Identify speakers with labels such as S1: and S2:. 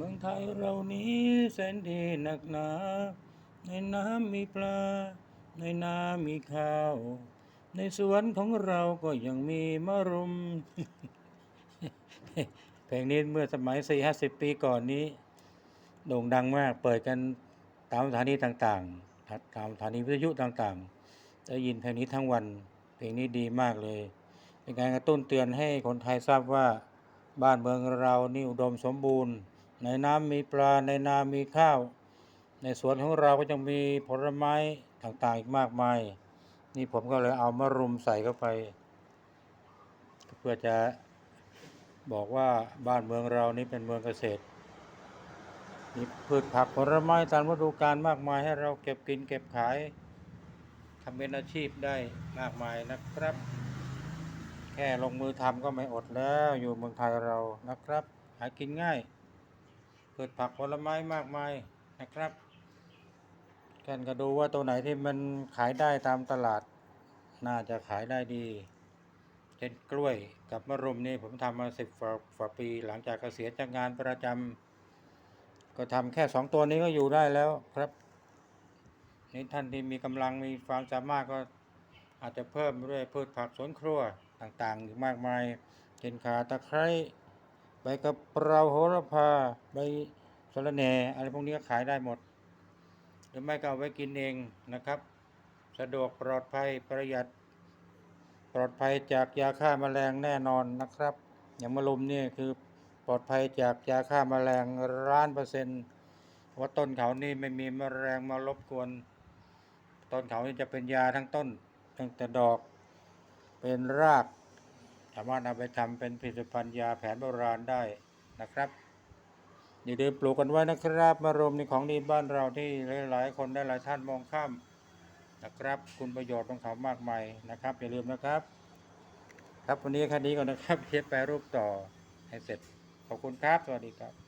S1: เมืองไทยเรานี้แสนดีหนักหนา ในน้ำมีปลา ในนามีข้าว ในสวนของเราก็ยังมีมะรุม เพลงนี้เมื่อสมัยสี่ห้าสิบปีก่อนนี้ โด่งดังมาก เปิดกันตามสถานีต่างๆ ตามสถานีวิทยุต่างๆ ได้ยินเพลงนี้ทั้งวัน เพลงนี้ดีมากเลย เป็นการกระตุ้นเตือนให้คนไทยทราบว่าบ้านเมืองเรานี่อุดมสมบูรณ์ ในน้ำมีปลาในนามีข้าว ในสวนของเราก็ยังมีผลไม้ต่างๆอีกมากมาย นี่ผมก็เลยเอามารุมใส่เข้าไป เพื่อจะบอกว่าบ้านเมืองเรานี่เป็นเมืองเกษตร มีพืชผักผลไม้ตามฤดูกาลมากมายให้เราเก็บกินเก็บขายทำเป็นอาชีพได้มากมายนะครับ แค่ลงมือทำก็ไม่อดแล้วอยู่เมืองไทยเรานะครับ หากินง่าย พืชผักผลไม้มากมายนะครับกันก็ดูว่าตัวไหนที่มันขายได้ตามตลาด น่าจะขายได้ดี เช่นกล้วยกับมะรุมนี่ผมทำมาสิบฝ่าปีหลังจากเกษียณจากงานประจำก็ทำแค่สองตัวนี้ก็อยู่ได้แล้วครับนี่ท่านที่มีกำลังมีความสามารถก็อาจจะเพิ่มด้วยพืชผักสวนครัวต่างๆอีกมากมายเช่นขาตะไคร้ ใบกะเพราโหระพาใบสะระแหน่อะไรพวกนี้ก็ขายได้หมด หรือไม่ก็เอาไว้กินเองนะครับ สะดวกปลอดภัยประหยัด ปลอดภัยจากยาฆ่าแมลงแน่นอนนะครับ อย่างมะรุมเนี่ยคือปลอดภัยจากยาฆ่าแมลงร้านเปอร์เซ็นต์ว่าต้นเขานี่ไม่มีแมลงมารบกวนต้นเขานี่จะเป็นยาทั้งต้น ตั้งแต่ดอก เป็นรากามารถนำไปทำเป็นผลิตภัณฑ์ยาแผนโบราณได้นะครับอย่าลืมปลูกกันไว้นะครับมะรุมในของดีบ้านเราที่หลาย ๆ คนได้หลายท่านมองข้ามนะครับ คุณประโยชน์ของเขามากมายนะครับ อย่าลืมนะครับ ครับวันนี้แค่นี้ก่อนนะครับเทปแปรรูปต่อให้เสร็จขอบคุณครับ สวัสดีครับ